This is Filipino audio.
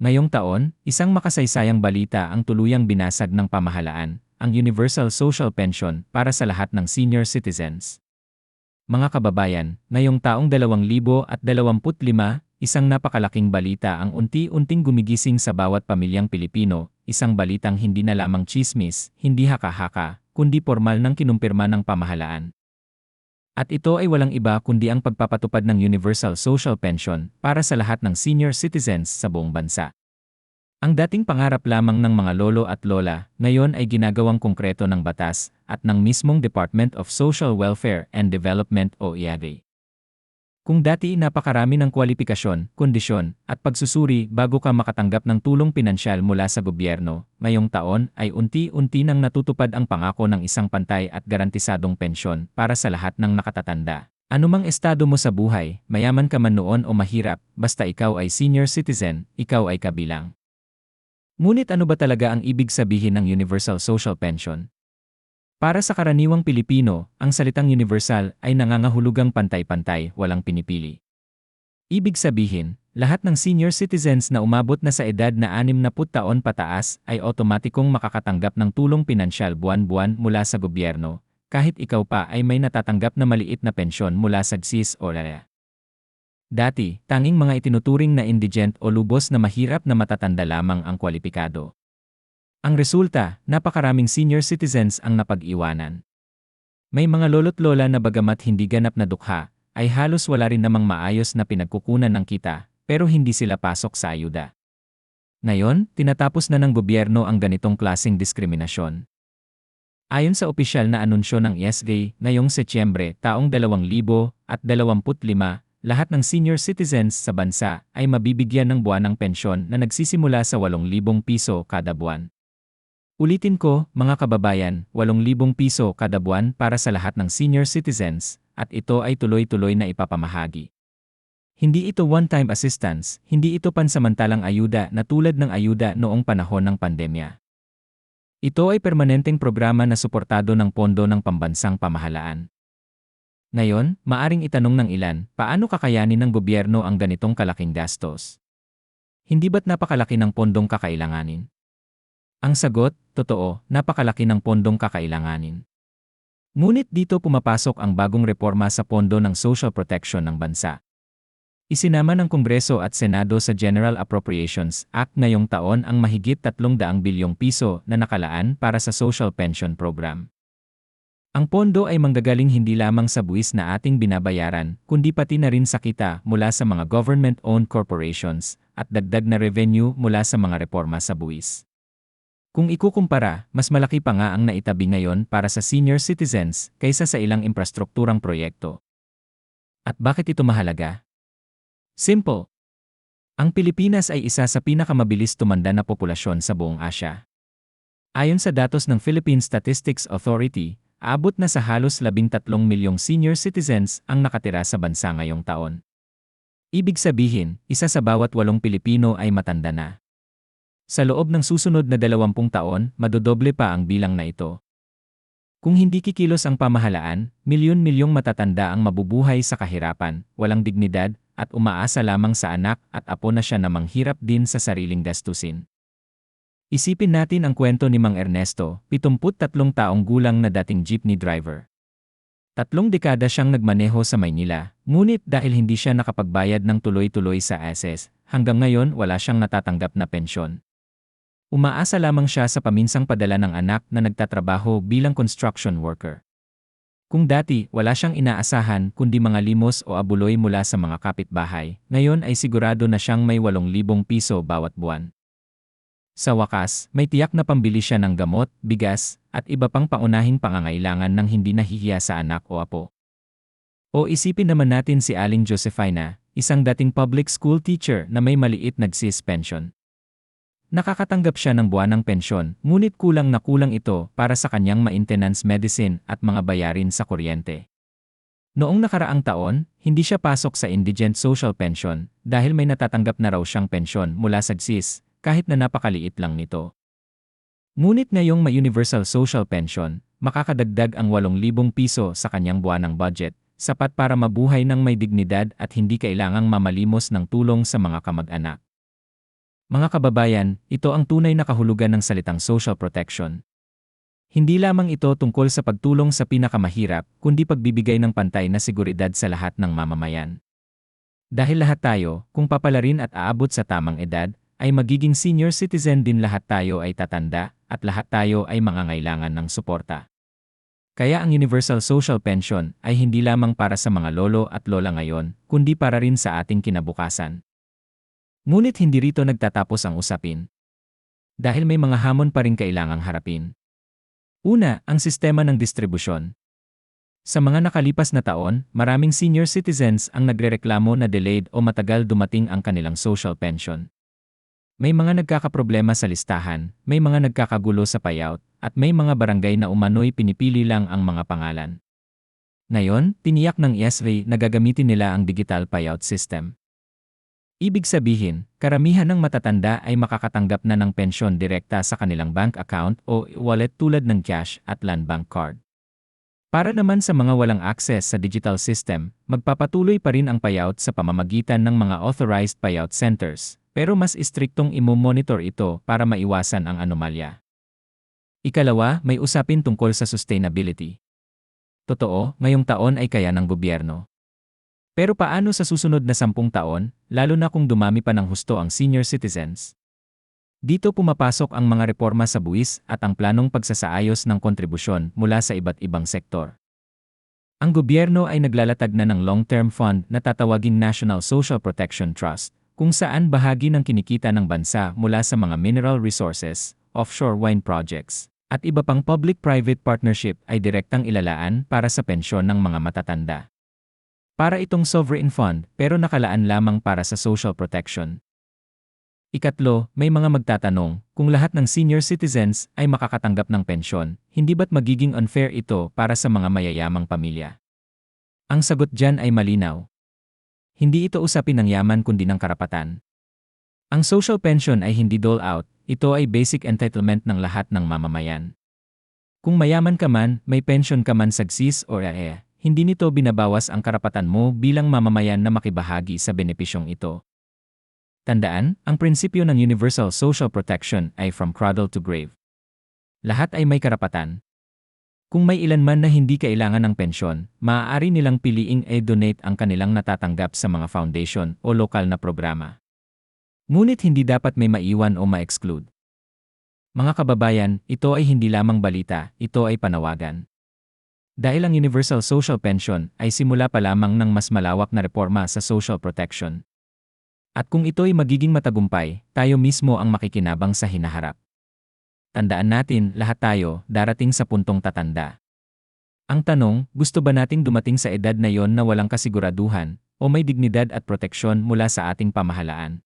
Ngayong taon, isang makasaysayang balita ang tuluyang binasag ng pamahalaan, ang Universal Social Pension para sa lahat ng senior citizens. Mga kababayan, ngayong taong 2025, isang napakalaking balita ang unti-unting gumigising sa bawat pamilyang Pilipino, isang balitang hindi na lamang chismis, hindi haka-haka, kundi formal ng kinumpirma ng pamahalaan. At ito ay walang iba kundi ang pagpapatupad ng Universal Social Pension para sa lahat ng senior citizens sa buong bansa. Ang dating pangarap lamang ng mga lolo at lola, ngayon ay ginagawang konkreto ng batas at ng mismong Department of Social Welfare and Development o IADE. Kung dati napakarami ng kwalifikasyon, kondisyon, at pagsusuri bago ka makatanggap ng tulong pinansyal mula sa gobyerno, ngayong taon ay unti-unti nang natutupad ang pangako ng isang pantay at garantisadong pensyon para sa lahat ng nakatatanda. Anumang estado mo sa buhay, mayaman ka man noon o mahirap, basta ikaw ay senior citizen, ikaw ay kabilang. Ngunit ano ba talaga ang ibig sabihin ng Universal Social Pension? Para sa karaniwang Pilipino, ang salitang universal ay nangangahulugang pantay-pantay, walang pinipili. Ibig sabihin, lahat ng senior citizens na umabot na sa edad na 60 taon pataas ay otomatikong makakatanggap ng tulong pinansyal buwan-buwan mula sa gobyerno, kahit ikaw pa ay may natatanggap na maliit na pensyon mula sa GSIS o LALA. Dati, tanging mga itinuturing na indigent o lubos na mahirap na matatanda lamang ang kwalipikado. Ang resulta, napakaraming senior citizens ang napag-iwanan. May mga lolo't lola na bagamat hindi ganap na dukha, ay halos wala rin namang maayos na pinagkukunan ng kita, pero hindi sila pasok sa ayuda. Ngayon, tinatapos na ng gobyerno ang ganitong klasing diskriminasyon. Ayon sa opisyal na anunsyo ng ESG, ngayong Setyembre taong 2025, lahat ng senior citizens sa bansa ay mabibigyan ng buwanang pensyon na nagsisimula sa 8,000 piso kada buwan. Ulitin ko, mga kababayan, 8,000 piso kada buwan para sa lahat ng senior citizens, at ito ay tuloy-tuloy na ipapamahagi. Hindi ito one-time assistance, hindi ito pansamantalang ayuda na tulad ng ayuda noong panahon ng pandemya. Ito ay permanenteng programa na suportado ng pondo ng pambansang pamahalaan. Ngayon, maaring itanong ng ilan, paano kakayanin ng gobyerno ang ganitong kalaking gastos? Hindi ba't napakalaki ng pondong kakailanganin? Ang sagot, totoo, napakalaki ng pondong kakailanganin. Ngunit dito pumapasok ang bagong reforma sa pondo ng social protection ng bansa. Isinama ng Kongreso at Senado sa General Appropriations Act ngayong taon ang mahigit 300 bilyong piso na nakalaan para sa social pension program. Ang pondo ay manggagaling hindi lamang sa buwis na ating binabayaran, kundi pati na rin sa kita mula sa mga government-owned corporations at dagdag na revenue mula sa mga reforma sa buwis. Kung ikukumpara, mas malaki pa nga ang naitabi ngayon para sa senior citizens kaysa sa ilang infrastrukturang proyekto. At bakit ito mahalaga? Simple. Ang Pilipinas ay isa sa pinakamabilis tumanda na populasyon sa buong Asya. Ayon sa datos ng Philippine Statistics Authority, abot na sa halos 13 milyong senior citizens ang nakatira sa bansa ngayong taon. Ibig sabihin, isa sa bawat walong Pilipino ay matanda na. Sa loob ng susunod na 20 taon, madodoble pa ang bilang na ito. Kung hindi kikilos ang pamahalaan, milyon-milyong matatanda ang mabubuhay sa kahirapan, walang dignidad, at umaasa lamang sa anak at apo na siya namang hirap din sa sariling gastusin. Isipin natin ang kwento ni Mang Ernesto, 73 taong gulang na dating jeepney driver. Tatlong dekada siyang nagmaneho sa Maynila, ngunit dahil hindi siya nakapagbayad ng tuloy-tuloy sa SS, hanggang ngayon wala siyang natatanggap na pensyon. Umaasa lamang siya sa paminsang padala ng anak na nagtatrabaho bilang construction worker. Kung dati wala siyang inaasahan kundi mga limos o abuloy mula sa mga kapitbahay, ngayon ay sigurado na siyang may 8,000 piso bawat buwan. Sa wakas, may tiyak na pambili siya ng gamot, bigas, at iba pang paunahing pangangailangan ng hindi nahihiya sa anak o apo. O isipin naman natin si Aling Josefina, isang dating public school teacher na may maliit nagsis pension. Nakakatanggap siya ng buwanang pensyon, ngunit kulang na kulang ito para sa kanyang maintenance medicine at mga bayarin sa kuryente. Noong nakaraang taon, hindi siya pasok sa indigent social pension dahil may natatanggap na raw siyang pensyon mula sa GSIS, kahit na napakaliit lang nito. Ngunit ngayong may universal social pension, makakadagdag ang 8,000 piso sa kanyang buwanang budget, sapat para mabuhay ng may dignidad at hindi kailangang mamalimos ng tulong sa mga kamag-anak. Mga kababayan, ito ang tunay na kahulugan ng salitang social protection. Hindi lamang ito tungkol sa pagtulong sa pinakamahirap, kundi pagbibigay ng pantay na seguridad sa lahat ng mamamayan. Dahil lahat tayo, kung papalarin at aabot sa tamang edad, ay magiging senior citizen din lahat tayo ay tatanda, at lahat tayo ay mangangailangan ng suporta. Kaya ang Universal Social Pension ay hindi lamang para sa mga lolo at lola ngayon, kundi para rin sa ating kinabukasan. Ngunit hindi rito nagtatapos ang usapin. Dahil may mga hamon pa rin kailangang harapin. Una, ang sistema ng distribusyon. Sa mga nakalipas na taon, maraming senior citizens ang nagrereklamo na delayed o matagal dumating ang kanilang social pension. May mga nagkakaproblema sa listahan, may mga nagkakagulo sa payout, at may mga barangay na umano'y pinipili lang ang mga pangalan. Ngayon, tiniyak ng ESV na gagamitin nila ang digital payout system. Ibig sabihin, karamihan ng matatanda ay makakatanggap na ng pensyon direkta sa kanilang bank account o wallet tulad ng cash at land bank card. Para naman sa mga walang access sa digital system, magpapatuloy pa rin ang payout sa pamamagitan ng mga authorized payout centers, pero mas istriktong imo-monitor ito para maiwasan ang anomalya. Ikalawa, may usapin tungkol sa sustainability. Totoo, ngayong taon ay kaya ng gobyerno. Pero paano sa susunod na sampung taon, lalo na kung dumami pa ng husto ang senior citizens? Dito pumapasok ang mga reforma sa buwis at ang planong pagsasaayos ng kontribusyon mula sa iba't ibang sektor. Ang gobyerno ay naglalatag na ng long-term fund na tatawaging National Social Protection Trust, kung saan bahagi ng kinikita ng bansa mula sa mga mineral resources, offshore wind projects, at iba pang public-private partnership ay direktang ilalaan para sa pensyon ng mga matatanda. Para itong sovereign fund pero nakalaan lamang para sa social protection, Ikatlo, may mga magtatanong, kung lahat ng senior citizens ay makakatanggap ng pensyon, hindi ba't magiging unfair ito para sa mga mayayamang pamilya? Ang sagot dyan ay malinaw. Hindi ito usapin ng yaman kundi ng karapatan. Ang social pension ay hindi dole out, ito ay basic entitlement ng lahat ng mamamayan. Kung mayaman ka man, may pension ka man sa GSIS o AE, hindi nito binabawas ang karapatan mo bilang mamamayan na makibahagi sa benepisyong ito. Tandaan, ang prinsipyo ng universal social protection ay from cradle to grave. Lahat ay may karapatan. Kung may ilan man na hindi kailangan ng pensyon, maaari nilang piliing e-donate ang kanilang natatanggap sa mga foundation o lokal na programa. Ngunit hindi dapat may maiwan o ma-exclude. Mga kababayan, ito ay hindi lamang balita, ito ay panawagan. Dahil ang Universal Social Pension ay simula pa lamang ng mas malawak na reforma sa social protection. At kung ito'y magiging matagumpay, tayo mismo ang makikinabang sa hinaharap. Tandaan natin, lahat tayo, darating sa puntong tatanda. Ang tanong, gusto ba nating dumating sa edad na yon na walang kasiguraduhan, o may dignidad at proteksyon mula sa ating pamahalaan?